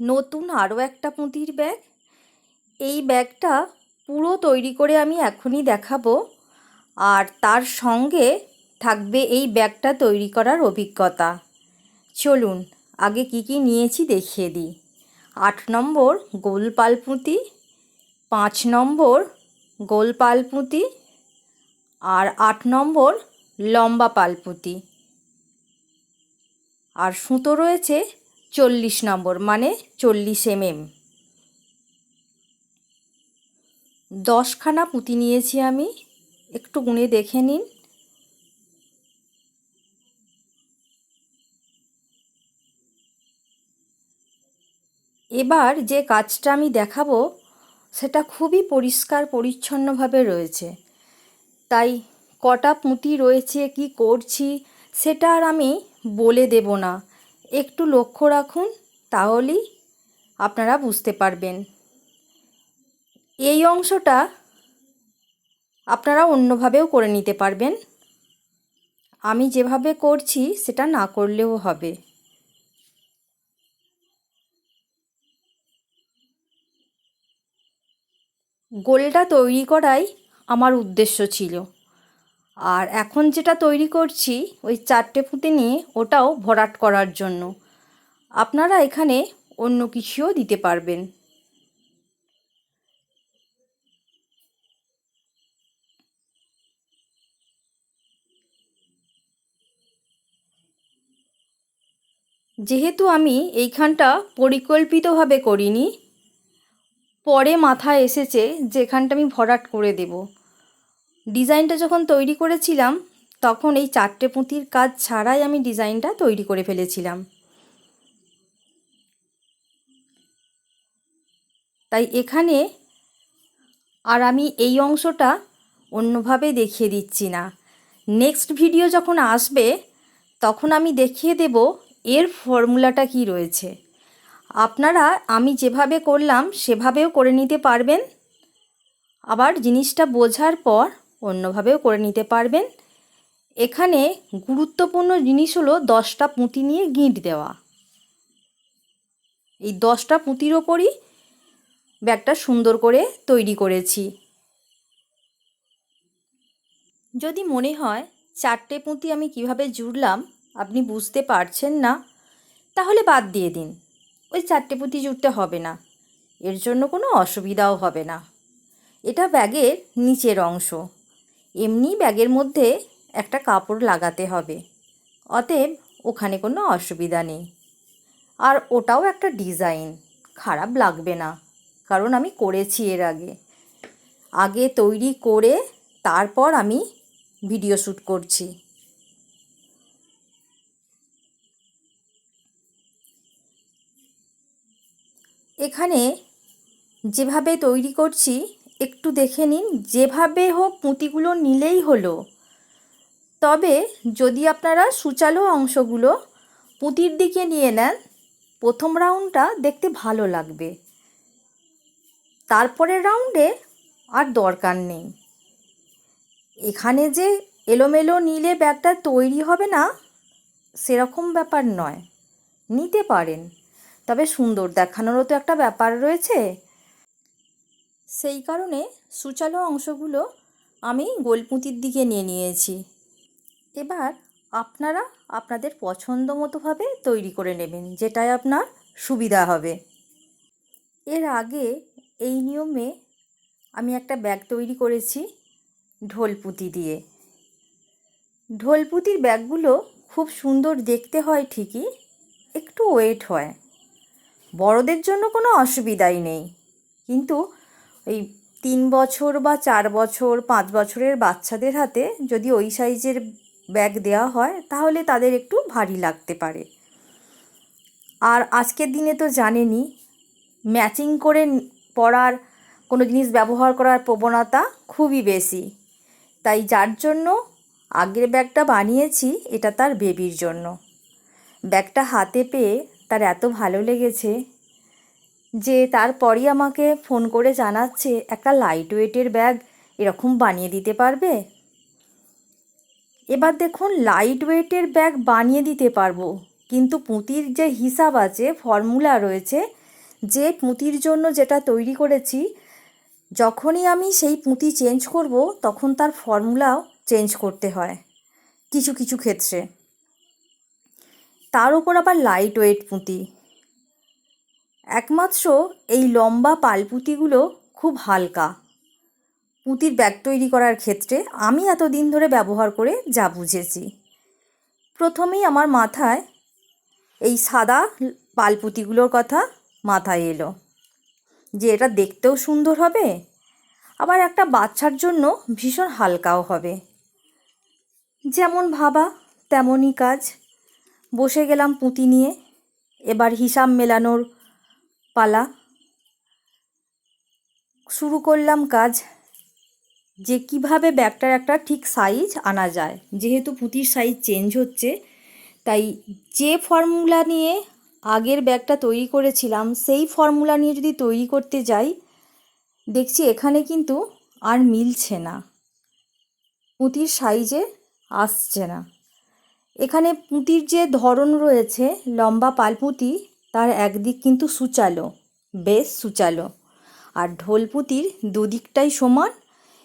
নতুন আরও একটা পুঁতির ব্যাগ? এই ব্যাগটা পুরো তৈরি করে আমি এখনই দেখাবো। আর তার সঙ্গে থাকবে এই ব্যাগটা তৈরি করার অভিজ্ঞতা। চলুন, আগে কি কি নিয়েছি দেখিয়ে দিই। আট নম্বর গোল পালপুঁতি পাঁচ নম্বর গোল পালপুঁতি আর আট নম্বর লম্বা পালপুঁতি আর সুতো রয়েছে চল্লিশ নম্বর মানে চল্লিশ এমএম। দশখানা পুঁতি নিয়েছি আমি, একটু গুনে দেখে নিন। এবার যে কাজটা আমি দেখাবো, সেটা খুবই পরিষ্কার পরিচ্ছন্নভাবে রয়েছে। তাই কটা পুঁতি রয়েছে, কি করছি, সেটা আর আমি বলে দেব না। একটু লক্ষ্য রাখুন, তাহলেই আপনারা বুঝতে পারবেন। এই অংশটা আপনারা অন্যভাবেও করে নিতে পারবেন। আমি যেভাবে করছি, সেটা না করলেও হবে। গোলটা তৈরি করাই আমার উদ্দেশ্য ছিল। আর এখন যেটা তৈরি করছি, ওই চারটে পুঁতে নিয়ে ওটাও ভরাট করার জন্য। আপনারা এখানে অন্য কিছুও দিতে পারবেন। যেহেতু আমি এইখানটা পরিকল্পিতভাবে করিনি, পরে মাথায় এসেছে যে এখানটা আমি ভরাট করে দেব। ডিজাইনটা যখন তৈরি করেছিলাম, তখন এই চারটে পুঁতির কাজ ছাড়াই আমি ডিজাইনটা তৈরি করে ফেলেছিলাম। তাই এখানে আর আমি এই অংশটা অন্যভাবে দেখিয়ে দিচ্ছি না। নেক্সট ভিডিও যখন আসবে, তখন আমি দেখিয়ে দেব এর ফর্মুলাটা কি রয়েছে। আপনারা আমি যেভাবে করলাম, সেভাবেও করে নিতে পারবেন। আবার জিনিসটা বোঝার পর অন্যভাবেও করে নিতে পারবেন। এখানে গুরুত্বপূর্ণ জিনিস হলো দশটা পুঁতি নিয়ে গিঁট দেওয়া। এই দশটা পুঁতির ওপরই ব্যাগটা সুন্দর করে তৈরি করেছি। যদি মনে হয় চারটে পুঁতি আমি কীভাবে জুড়লাম আপনি বুঝতে পারছেন না, তাহলে বাদ দিয়ে দিন। ওই চারটে পুঁতি জুড়তে হবে না। এর জন্য কোনো অসুবিধাও হবে না। এটা ব্যাগের নিচের অংশ। এমনি ব্যাগের মধ্যে একটা কাপড় লাগাতে হবে। অতএব ওখানে কোনো অসুবিধা নেই। আর ওটাও একটা ডিজাইন। খারাপ লাগবে না। কারণ আমি করেছি এর আগে। আগে তৈরি করে তারপর আমি ভিডিও শ্যুট করছি। এখানে যেভাবে তৈরি করছি একটু দেখে নিন, যেভাবে হোক পুঁতিগুলো নিলেই হলো। তবে যদি আপনারা সুচালো অংশগুলো পুঁতির দিকে নিয়ে নেন, প্রথম রাউন্ডটা দেখতে ভালো লাগবে। তারপরের রাউন্ডে আর দরকার নেই। এখানে যে এলোমেলো নিলে ব্যাগটা তৈরি হবে না, সেরকম ব্যাপার নয়। নিতে পারেন। তবে সুন্দর দেখানোরও তো একটা ব্যাপার রয়েছে। সেই কারণে সুচালো অংশগুলো আমি গোলপুঁতির দিকে নিয়ে নিয়েছি। এবার আপনারা আপনাদের পছন্দ মতোভাবে তৈরি করে নেবেন, যেটাই আপনার সুবিধা হবে। এর আগে এই নিয়মে আমি একটা ব্যাগ তৈরি করেছি ঢোলপুঁতি দিয়ে। ঢোলপুঁতির ব্যাগগুলো খুব সুন্দর দেখতে হয় ঠিকই, একটু ওয়েট হয়। বড়দের জন্য কোনো অসুবিধাই নেই, কিন্তু ওই তিন বছর বা চার বছর, পাঁচ বছরের বাচ্চাদের হাতে যদি ওই সাইজের ব্যাগ দেওয়া হয়, তাহলে তাদের একটু ভারী লাগতে পারে। আর আজকের দিনে তো জানেনই, ম্যাচিং করে পরার, কোনো জিনিস ব্যবহার করার প্রবণতা খুবই বেশি। তাই যার জন্য আগের ব্যাগটা বানিয়েছি, এটা তার বেবির জন্য। ব্যাগটা হাতে পেয়ে তার এত ভালো লেগেছে যে তারপরই আমাকে ফোন করে জানাচ্ছে, একটা লাইট ওয়েটের ব্যাগ এরকম বানিয়ে দিতে পারবে? এবার দেখুন লাইট ওয়েটের ব্যাগ বানিয়ে দিতে পারব, কিন্তু পুঁতির যে হিসাব আছে ফর্মুলা রয়েছে, যে পুঁতির জন্য যেটা তৈরি করেছি, যখনই আমি সেই পুঁতি চেঞ্জ করব, তখন তার ফর্মুলাও চেঞ্জ করতে হয়, কিছু কিছু ক্ষেত্রে। তার উপর আবার লাইট ওয়েট পুঁতি একমাত্র এই লম্বা পালপুঁতিগুলো খুব হালকা। পুঁতির ব্যাগ তৈরি করার ক্ষেত্রে আমি এতদিন ধরে ব্যবহার করে যা বুঝেছি। প্রথমেই আমার মাথায় এই সাদা পালপুঁতিগুলোর কথা মাথায় এলো যে এটা দেখতেও সুন্দর হবে, আবার একটা বাচ্চার জন্য ভীষণ হালকাও হবে। যেমন ভাবা, তেমনই কাজ। বসে গেলাম পুঁতি নিয়ে, এবার হিসাব মেলানোর পালা। শুরু করলাম কাজ। যে কীভাবে ব্যাগটার একটা ঠিক সাইজ আনা যায়। যেহেতু পুঁতির সাইজ চেঞ্জ হচ্ছে, তাই যে ফর্মুলা নিয়ে আগের ব্যাগটা তৈরি করেছিলাম, সেই ফর্মুলা নিয়ে যদি তৈরি করতে যাই, দেখছি এখানে কিন্তু আর মিলছে না। পুঁতির সাইজে আসছে না। এখানে পুঁতির যে ধরন রয়েছে, লম্বা পালপুঁতি তার একদিক কিন্তু সুচালো, বেশ সুচালো। আর ঢোলপুতির দুদিকটাই সমান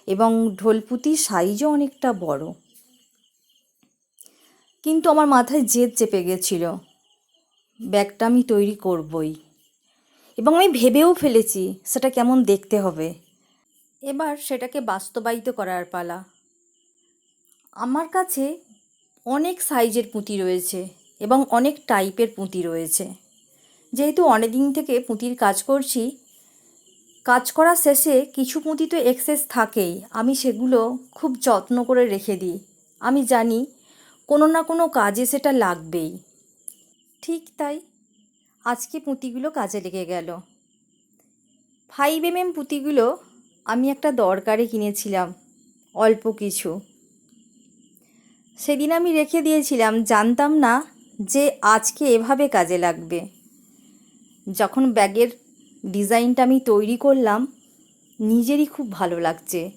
এবং ঢোলপুতির সাইজও অনেকটা বড়। কিন্তু আমার মাথায় জেদ চেপে গেছিল, ব্যাগটা আমি তৈরি করবই। এবং আমি ভেবেও ফেলেছি সেটা কেমন দেখতে হবে। এবার সেটাকে বাস্তবায়িত করার পালা। আমার কাছে অনেক সাইজের পুঁতি রয়েছে এবং অনেক টাইপের পুঁতি রয়েছে। যেহেতু অনেক দিন থেকে পুঁতির কাজ করছি, কাজ করা শেষে কিছু পুঁতি তো এক্সেস থাকেই, আমি সেগুলো খুব যত্ন করে রেখে দিই। আমি জানি কোনো না কোনো কাজে সেটা লাগবেই। ঠিক তাই, আজকে পুঁতিগুলো কাজে লেগে গেল। ফাইভ এম এম পুঁতিগুলো আমি একটা দরকারে কিনেছিলাম, অল্প কিছু। সেদিন আমি রেখে দিয়েছিলাম, জানতাম না যে আজকে এভাবে কাজে লাগবে। যখন ব্যাগের ডিজাইনটা আমি তৈরি করলাম, নিজেরই খুব ভালো লাগছে।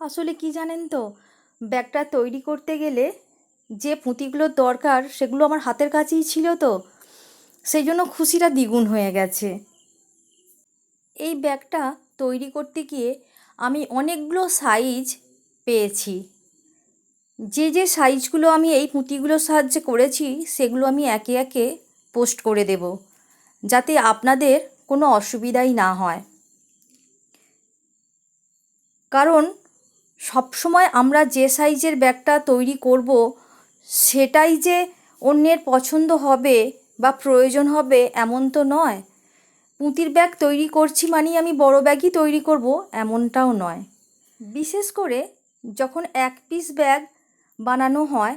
আসলে কি জানেন তো, ব্যাগটা তৈরি করতে গেলে যে পুঁতিগুলোর দরকার সেগুলো আমার হাতের কাছেই ছিল তো, সেই জন্য খুশিটা দ্বিগুণ হয়ে গেছে। এই ব্যাগটা তৈরি করতে গিয়ে আমি অনেকগুলো সাইজ পেয়েছি। যে যে সাইজগুলো আমি এই পুঁতিগুলোর সাহায্যে করেছি, সেগুলো আমি একে একে পোস্ট করে দেব। যাতে আপনাদের কোনো অসুবিধাই না হয়। কারণ সবসময় আমরা যে সাইজের ব্যাগটা তৈরি করব, সেটাই যে অন্যের পছন্দ হবে বা প্রয়োজন হবে এমন তো নয়। পুঁতির ব্যাগ তৈরি করছি মানেই আমি বড় ব্যাগই তৈরি করব এমনটাও নয়। বিশেষ করে যখন এক পিস ব্যাগ বানানো হয়,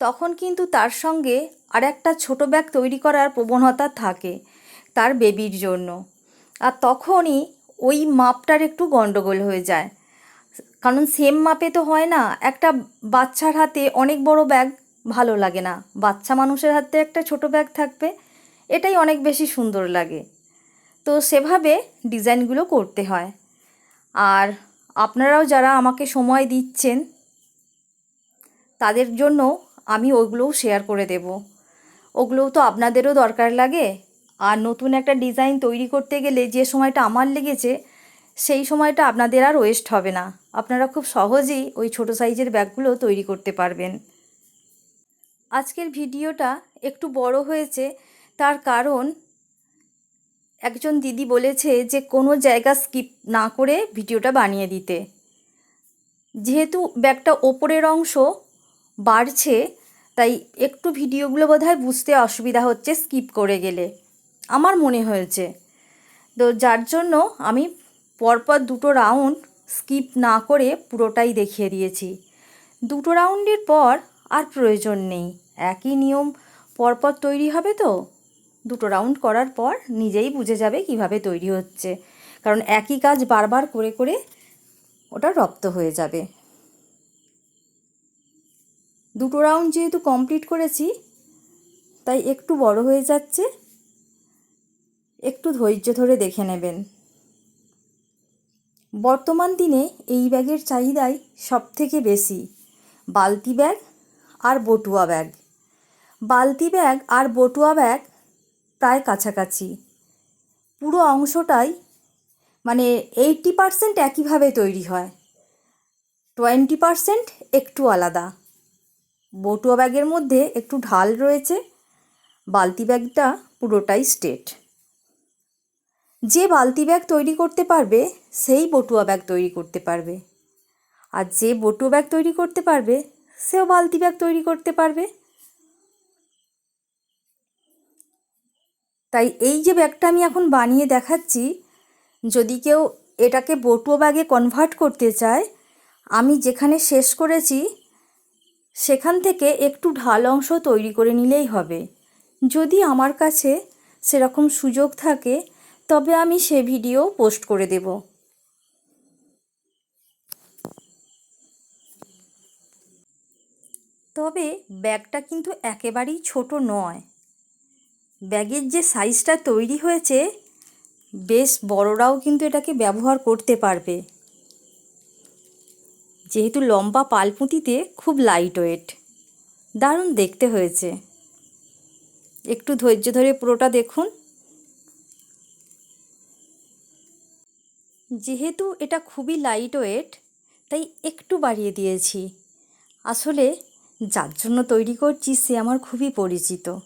তখন কিন্তু তার সঙ্গে আর একটা ছোটো ব্যাগ তৈরি করার প্রবণতা থাকে। তার বেবির জন্য। আর তখনই ওই মাপটার একটু গণ্ডগোল হয়ে যায়। কারণ সেম মাপে তো হয় না, একটা বাচ্চার হাতে অনেক বড় ব্যাগ ভালো লাগে না। বাচ্চা মানুষের হাতে একটা ছোট ব্যাগ থাকবে, এটাই অনেক বেশি সুন্দর লাগে। তো সেভাবে ডিজাইনগুলো করতে হয়। আর আপনারাও যারা আমাকে সময় দিচ্ছেন, তাদের জন্য আমি ওগুলোও শেয়ার করে দেব। ওগুলোও তো আপনাদেরও দরকার লাগে। আর নতুন একটা ডিজাইন তৈরি করতে গেলে যে সময়টা আমার লেগেছে, সেই সময়টা আপনাদের আর ওয়েস্ট হবে না। আপনারা খুব সহজেই ওই ছোটো সাইজের ব্যাগগুলো তৈরি করতে পারবেন। আজকের ভিডিওটা একটু বড় হয়েছে, তার কারণ একজন দিদি বলেছে যে কোনো জায়গা স্কিপ না করে ভিডিওটা বানিয়ে দিতে। যেহেতু ব্যাগটা ওপরের অংশ বাড়ছে, তাই একটু ভিডিওগুলো বোধহয় বুঝতে অসুবিধা হচ্ছে স্কিপ করে গেলে। আমার মনে হয়েছে। তো যার জন্য আমি পরপর দুটো রাউন্ড স্কিপ না করে পুরোটাই দেখিয়ে দিয়েছি। দুটো রাউন্ডের পর আর প্রয়োজন নেই। একই নিয়ম পরপর তৈরি হবে তো? দুটো রাউন্ড করার পর নিজেই বুঝে যাবে কীভাবে তৈরি হচ্ছে। কারণ একই কাজ বারবার করে করে ওটা রপ্ত হয়ে যাবে। দুটো রাউন্ড যেহেতু কমপ্লিট করেছি, তাই একটু বড় হয়ে যাচ্ছে। একটু ধৈর্য ধরে দেখে নেবেন। বর্তমান দিনে এই ব্যাগের চাহিদাই সব থেকে বেশি। বালতি ব্যাগ আর বটুয়া ব্যাগ। বালতি ব্যাগ আর বটুয়া ব্যাগ প্রায় কাছাকাছি। পুরো অংশটাই মানে এইটটি পারসেন্ট একইভাবে তৈরি হয়। টোয়েন্টি পারসেন্ট একটু আলাদা। বটুয়া ব্যাগের মধ্যে একটু ঢাল রয়েছে। বালতি ব্যাগটা পুরোটাই স্ট্রেট। যে বালতি ব্যাগ তৈরি করতে পারবে, সেই বটুয়া ব্যাগ তৈরি করতে পারবে। আর যে বটুয়া ব্যাগ তৈরি করতে পারবে, সেও বালতি ব্যাগ তৈরি করতে পারবে। তাই এই যে ব্যাগটা আমি এখন বানিয়ে দেখাচ্ছি, যদি কেউ এটাকে বটুয়া ব্যাগে কনভার্ট করতে চায়, আমি যেখানে শেষ করেছি, সেখান থেকে একটু ঢাল অংশ তৈরি করে নিলেই হবে। যদি আমার কাছে সেরকম সুযোগ থাকে তবে আমি সে ভিডিও পোস্ট করে দেব। তবে ব্যাগটা কিন্তু একেবারেই ছোট নয়। ব্যাগের যে সাইজটা তৈরি হয়েছে, বেশ বড়রাও কিন্তু এটাকে ব্যবহার করতে পারবে। যেহেতু লম্বা পালপুঁতিতে খুব লাইট ওয়েট দারুণ দেখতে হয়েছে। একটু ধৈর্য ধরে পুরোটা দেখুন। যেহেতু এটা খুবই লাইট ওয়েট তাই একটু বাড়িয়ে দিয়েছি। আসলে যার জন্য তৈরি করছি সে আমার খুবই পরিচিত।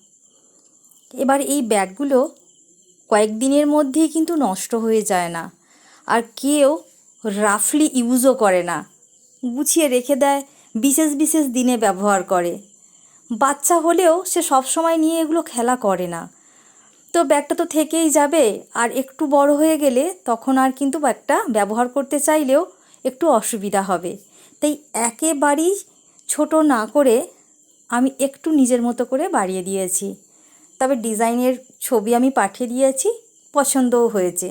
এবার এই ব্যাগগুলো কয়েকদিনের মধ্যেই কিন্তু নষ্ট হয়ে যায় না। আর কেউ রাফলি ইউজও করে না। গুছিয়ে রেখে দেয়, বিশেষ বিশেষ দিনে ব্যবহার করে। বাচ্চা হলেও সে সব সময় নিয়ে এগুলো খেলা করে না। তো ব্যাগটা তো থেকেই যাবে। আর একটু বড় হয়ে গেলে তখন আর কিন্তু ব্যাগটা ব্যবহার করতে চাইলেও একটু অসুবিধা হবে। তাই একেবারেই ছোট না করে আমি একটু নিজের মতো করে বাড়িয়ে দিয়েছি। তবে ডিজাইনের ছবি আমি পাঠিয়ে দিয়েছি, পছন্দও হয়েছে।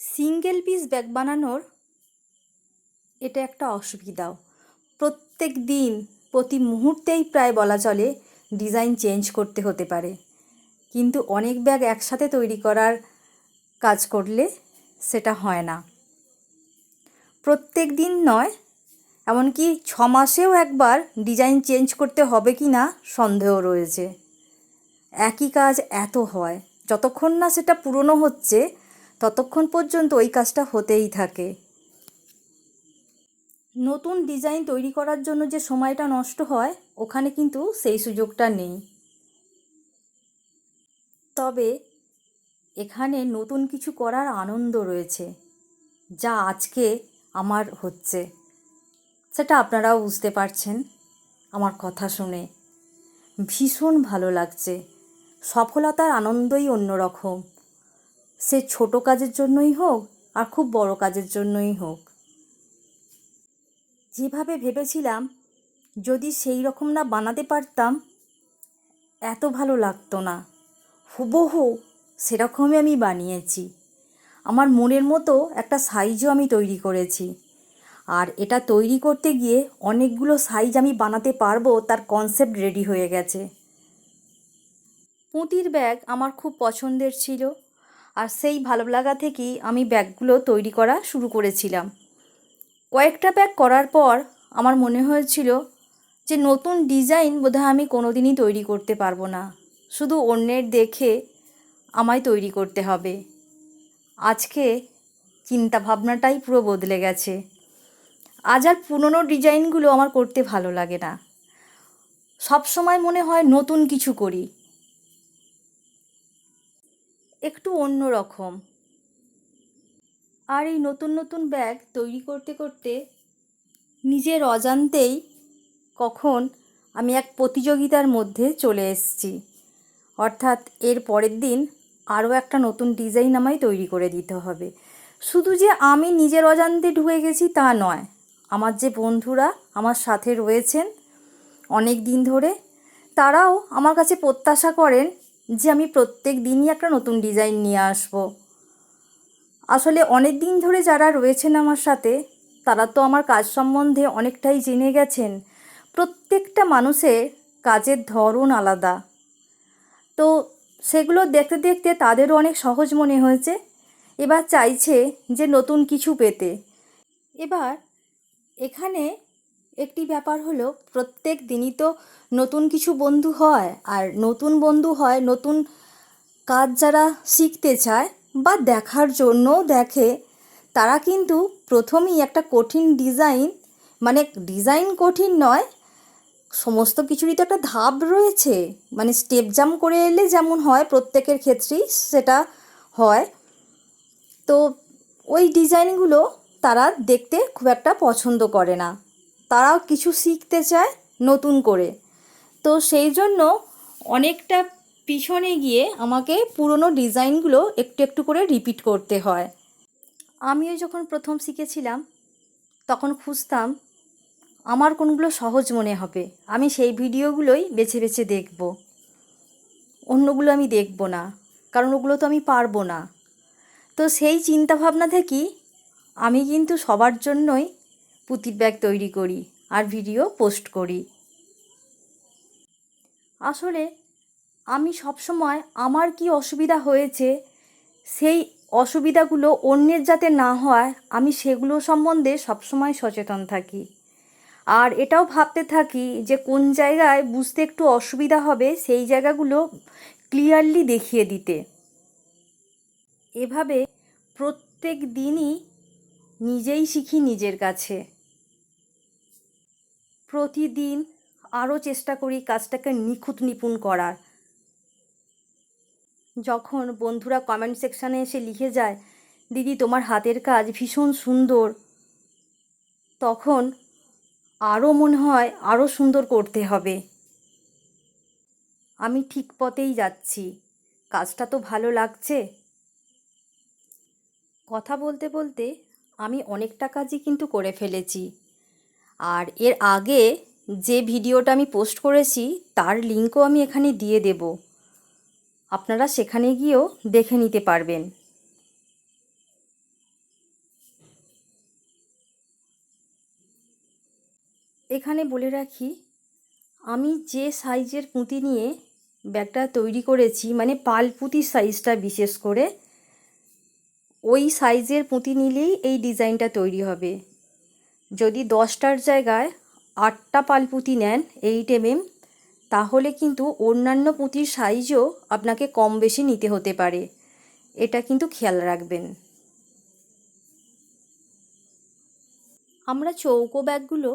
সিঙ্গেল পিস ব্যাগ বানানোর এটা একটা অসুবিধাও। প্রত্যেক দিন, প্রতি মুহূর্তেই প্রায় বলা চলে ডিজাইন চেঞ্জ করতে হতে পারে। কিন্তু অনেক ব্যাগ একসাথে তৈরি করার কাজ করলে সেটা হয় না। প্রত্যেক দিন নয়, এমনকি ছ মাসেও একবার ডিজাইন চেঞ্জ করতে হবে কি না সন্দেহ রয়েছে। একই কাজ এত হয়, যতক্ষণ না সেটা পুরনো হচ্ছে, ততক্ষণ পর্যন্ত ওই কাজটা হতেই থাকে। নতুন ডিজাইন তৈরি করার জন্য যে সময়টা নষ্ট হয়, ওখানে কিন্তু সেই সুযোগটা নেই। তবে এখানে নতুন কিছু করার আনন্দ রয়েছে, যা আজকে আমার হচ্ছে। সেটা আপনারাও বুঝতে পারছেন আমার কথা শুনে। ভীষণ ভালো লাগছে। সফলতার আনন্দই অন্যরকম। সে ছোট কাজের জন্যই হোক আর খুব বড় কাজের জন্যই হোক। যেভাবে ভেবেছিলাম যদি সেই রকম না বানাতে পারতাম, এত ভালো লাগতো না। হুবহু সেরকমই আমি বানিয়েছি। আমার মনের মতো একটা সাইজও আমি তৈরি করেছি। আর এটা তৈরি করতে গিয়ে অনেকগুলো সাইজ আমি বানাতে পারব তার কনসেপ্ট রেডি হয়ে গেছে। পুঁতির ব্যাগ আমার খুব পছন্দের ছিল। আর সেই ভালো লাগা থেকেই আমি ব্যাগগুলো তৈরি করা শুরু করেছিলাম। কয়েকটা প্যাক করার পর আমার মনে হয়েছিল যে নতুন ডিজাইন বোধহয় আমি কোনো দিনই তৈরি করতে পারব না। শুধু অন্যের দেখে আমায় তৈরি করতে হবে। আজকে চিন্তা ভাবনাটাই পুরো বদলে গেছে। আজ আর পুরনো ডিজাইনগুলো আমার করতে ভালো লাগে না। সব সময় মনে হয় নতুন কিছু করি। একটু অন্য রকম। আর এই নতুন নতুন ব্যাগ তৈরি করতে করতে নিজের অজান্তেই কখন আমি এক প্রতিযোগিতার মধ্যে চলে এসেছি। অর্থাৎ এর পরের দিন আরও একটা নতুন ডিজাইন আমায় তৈরি করে দিতে হবে। শুধু যে আমি নিজের অজান্তে ঢুকে গেছি তা নয়, আমার যে বন্ধুরা আমার সাথে রয়েছেন অনেক দিন ধরে, তারাও আমার কাছে প্রত্যাশা করেন যে আমি প্রত্যেক দিনই একটা নতুন ডিজাইন নিয়ে আসব। আসলে অনেক দিন ধরে যারা রয়েছেন আমার সাথে, তারা তো আমার কাজ সম্বন্ধে অনেকটাই জেনে গেছেন। প্রত্যেকটা মানুষের কাজের ধরন আলাদা। তো সেগুলো দেখতে দেখতে তাদেরও অনেক সহজ মনে হয়েছে। এবার চাইছে যে নতুন কিছু পেতে। এবার এখানে একটি ব্যাপার হলো, প্রত্যেক দিনই তো নতুন কিছু বন্ধু হয়, আর নতুন বন্ধু হয়, নতুন কাজ যারা শিখতে চায় বা দেখার জন্যও দেখে, তারা কিন্তু প্রথমেই একটা কঠিন ডিজাইন মানে ডিজাইন কঠিন নয়, সমস্ত কিছুরই তো একটা ধাপ রয়েছে। মানে স্টেপ জাম করে এলে যেমন হয়, প্রত্যেকের ক্ষেত্রেই সেটা হয়। তো ওই ডিজাইনগুলো তারা দেখতে খুব একটা পছন্দ করে না। তারাও কিছু শিখতে চায় নতুন করে। তো সেই জন্য অনেকটা পিছনে গিয়ে আমাকে পুরনো ডিজাইনগুলো একটু একটু করে রিপিট করতে হয়। আমিও যখন প্রথম শিখেছিলাম, তখন খুঁজতাম, আমার কোনগুলো সহজ মনে হবে। আমি সেই ভিডিওগুলোই বেছে বেছে দেখব। অন্যগুলো আমি দেখব না, কারণ ওগুলো তো আমি পারব না। তো সেই চিন্তা ভাবনা থেকেই আমি কিন্তু সবার জন্যই পুঁতির ব্যাগ তৈরি করি আর ভিডিও পোস্ট করি। আসলে আমি সবসময় আমার কি অসুবিধা হয়েছে, সেই অসুবিধাগুলো অন্যের যাতে না হয়, আমি সেগুলো সম্বন্ধে সবসময় সচেতন থাকি। আর এটাও ভাবতে থাকি যে কোন জায়গায় বুঝতে একটু অসুবিধা হবে, সেই জায়গাগুলো ক্লিয়ারলি দেখিয়ে দিতে। এভাবে প্রত্যেক দিনই নিজেই শিখি নিজের কাছে। প্রতিদিন আরও চেষ্টা করি কাজটাকে নিখুঁত নিপুণ করার। যখন বন্ধুরা কমেন্ট সেকশানে এসে লিখে যায়, দিদি, তোমার হাতের কাজ ভীষণ সুন্দর। তখন আরও মনে হয় আরও সুন্দর করতে হবে। আমি ঠিক পথেই যাচ্ছি। কাজটা তো ভালো লাগছে। কথা বলতে বলতে আমি অনেকটা কাজই কিন্তু করে ফেলেছি। আর এর আগে যে ভিডিওটা আমি পোস্ট করেছি, তার লিঙ্কও আমি এখানে দিয়ে দেব। আপনারা সেখানে গিয়েও দেখে নিতে পারবেন। এখানে বলে রাখি, আমি যে সাইজের পুঁতি নিয়ে ব্যাগটা তৈরি করেছি মানে পাল পুঁতির সাইজটা বিশেষ করে, ওই সাইজের পুঁতি নিলেই এই ডিজাইনটা তৈরি হবে। যদি দশটার জায়গায় আটটা পালপুঁতি নেন এইট এমএম তাহলে কিন্তু অন্যান্য পুঁতির সাইজও আপনাকে কম বেশি নিতে হতে পারে। এটা কিন্তু খেয়াল রাখবেন। আমরা চৌকো ব্যাগগুলো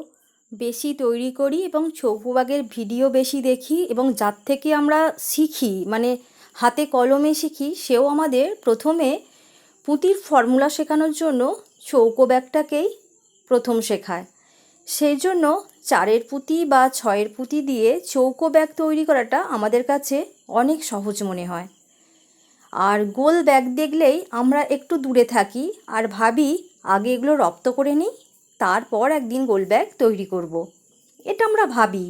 বেশি তৈরি করি এবং চৌকো ব্যাগের ভিডিও বেশি দেখি এবং যার থেকে আমরা শিখি মানে হাতে কলমে শিখি, সেও আমাদের প্রথমে পুঁতির ফর্মুলা শেখানোর জন্য চৌকো ব্যাগটাকেই প্রথম শেখায়। সেই জন্য চারের পুঁতি বা ছয়ের পুঁতি দিয়ে চৌকো ব্যাগ তৈরি করাটা আমাদের কাছে অনেক সহজ মনে হয়। আর গোল ব্যাগ দেখলেই আমরা একটু দূরে থাকি আর ভাবি, আগে এগুলো রপ্ত করে নিই, তারপর একদিন গোল ব্যাগ তৈরি করব। এটা আমরা ভাবি।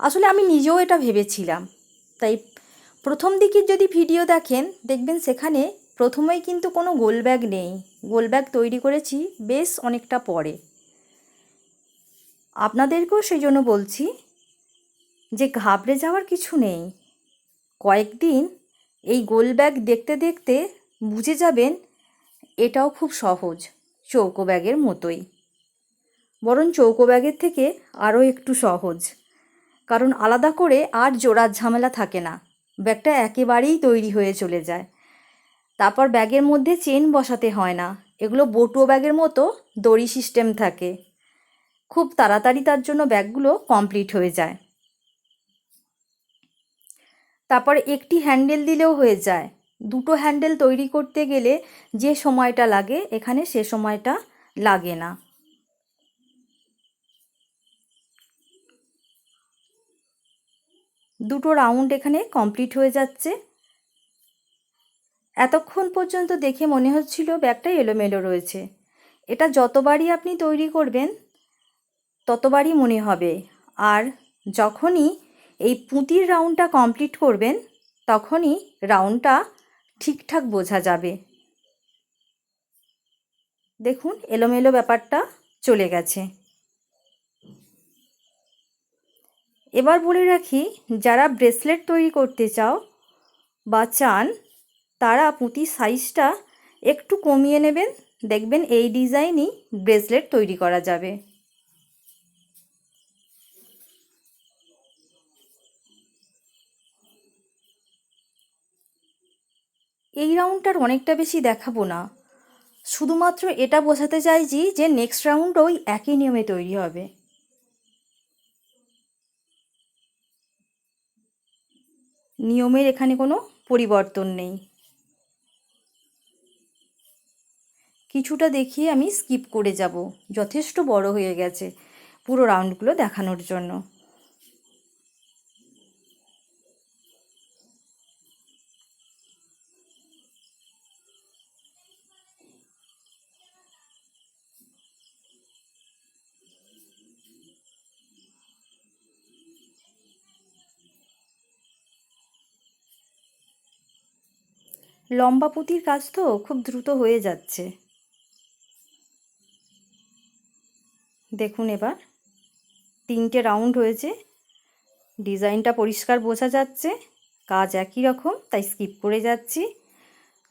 আসলে আমি নিজেও এটা ভেবেছিলাম। তাই প্রথম দিকের যদি ভিডিও দেখেন, দেখবেন সেখানে প্রথমেই কিন্তু কোনো গোল ব্যাগ নেই। গোল ব্যাগ তৈরি করেছি বেশ অনেকটা পরে। আপনাদেরকেও সেই জন্য বলছি যে ঘাবড়ে যাওয়ার কিছু নেই। কয়েকদিন এই গোল ব্যাগ দেখতে দেখতে বুঝে যাবেন এটাও খুব সহজ, চৌকো ব্যাগের মতোই। বরং চৌকো ব্যাগের থেকে আরও একটু সহজ। কারণ আলাদা করে আর জোড়ার ঝামেলা থাকে না। ব্যাগটা একেবারেই তৈরি হয়ে চলে যায়। তারপর ব্যাগের মধ্যে চেন বসাতে হয় না। এগুলো বটুও ব্যাগের মতো দড়ি সিস্টেম থাকে। খুব তাড়াতাড়ি তার জন্য ব্যাগগুলো কমপ্লিট হয়ে যায়। তারপর একটি হ্যান্ডেল দিলেও হয়ে যায়। দুটো হ্যান্ডেল তৈরি করতে গেলে যে সময়টা লাগে, এখানে সে সময়টা লাগে না। দুটো রাউন্ড এখানে কমপ্লিট হয়ে যাচ্ছে। এতক্ষণ পর্যন্ত দেখে মনে হচ্ছিল ব্যাগটা এলোমেলো রয়েছে। এটা যতবারই আপনি তৈরি করবেন ততবারই মনে হবে। আর যখনই এই পুঁতির রাউন্ডটা কমপ্লিট করবেন, তখনই রাউন্ডটা ঠিকঠাক বোঝা যাবে। দেখুন, এলোমেলো ব্যাপারটা চলে গেছে। এবার বলে রাখি, যারা ব্রেসলেট তৈরি করতে চাও বা চান, তারা পুঁতির সাইজটা একটু কমিয়ে নেবেন। দেখবেন এই ডিজাইনই ব্রেসলেট তৈরি করা যাবে। এই রাউন্ডটার অনেকটা বেশি দেখাবো না। শুধুমাত্র এটা বোঝাতে চাইছি যে নেক্সট রাউন্ড ওই একই নিয়মে তৈরি হবে। নিয়মের এখানে কোনো পরিবর্তন নেই। কিছুটা দেখিয়ে আমি স্কিপ করে যাব। যথেষ্ট বড় হয়ে গেছে পুরো রাউন্ডগুলো দেখানোর জন্য। লম্বা পুঁতির কাজ তো খুব দ্রুত হয়ে যাচ্ছে। দেখুন এবার, তিনটে রাউন্ড হয়েছে। ডিজাইনটা পরিষ্কার বোঝা যাচ্ছে, কাজ একই রকম, তাই স্কিপ করে যাচ্ছি।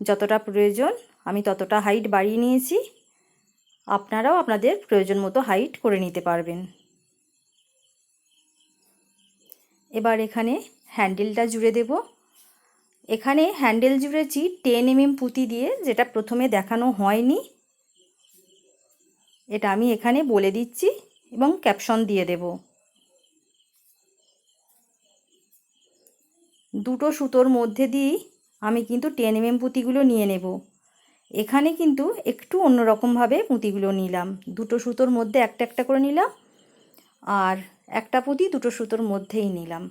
যতটা প্রয়োজন, আমি ততটা হাইট বাড়িয়ে নিয়েছি। আপনারাও আপনাদের প্রয়োজন মতো হাইট করে নিতে পারবেন। এবার এখানে হ্যান্ডেলটা জুড়ে দেব। এখানে হ্যান্ডেল জুড়েছি টেন এমএম পুঁতি দিয়ে, যেটা প্রথমে দেখানো হয়নি। এটা আমি এখানে বলে দিচ্ছি এবং ক্যাপশন দিয়ে দেব। দুটো সুতোর মধ্যে দিয়েই আমি কিন্তু টেন এমএম পুঁতিগুলো নিয়ে নেব। এখানে কিন্তু একটু অন্যরকমভাবে পুঁতিগুলো নিলাম। দুটো সুতোর মধ্যে একটা একটা করে নিলাম, আর একটা পুঁতি দুটো সুতোর মধ্যেই নিলাম।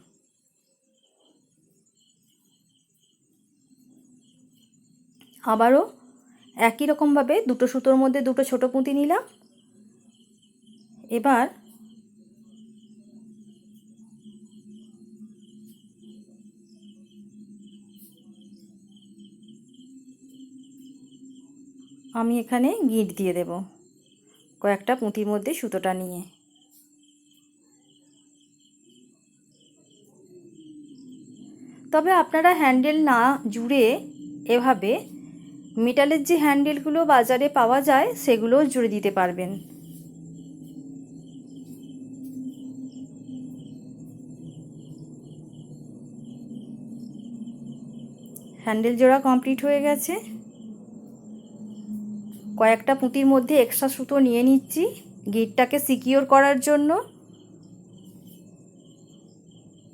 আবারও একই রকমভাবে দুটো সুতোর মধ্যে দুটো ছোটো পুঁতি নিলাম। এবার আমি এখানে গিঁট দিয়ে দেব কয়েকটা পুঁতির মধ্যে সুতোটা নিয়ে। তবে আপনারা হ্যান্ডেল না জুড়ে এভাবে মেটালের যে হ্যান্ডেলগুলো বাজারে পাওয়া যায়, সেগুলোও জুড়ে দিতে পারবেন। হ্যান্ডেল জোড়া কমপ্লিট হয়ে গেছে। কয়েকটা পুঁতির মধ্যে এক্সট্রা সুতো নিয়ে নিচ্ছি, গিটটাকে সিকিওর করার জন্য।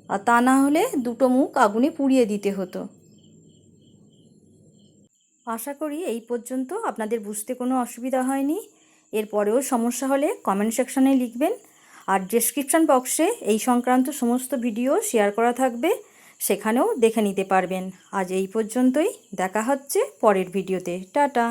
আর তা না হলে দুটো মুখ আগুনে পুড়িয়ে দিতে হতো। আশা করি এই পর্যন্ত আপনাদের বুঝতে কোনো অসুবিধা হয়নি। এরপরেও সমস্যা হলে কমেন্ট সেকশানে লিখবেন। আর ডেসক্রিপশান বক্সে এই সংক্রান্ত সমস্ত ভিডিও শেয়ার করা থাকবে। সেখানেও দেখে নিতে পারবেন। আজ এই পর্যন্তই। দেখা হচ্ছে পরের ভিডিওতে টাটা!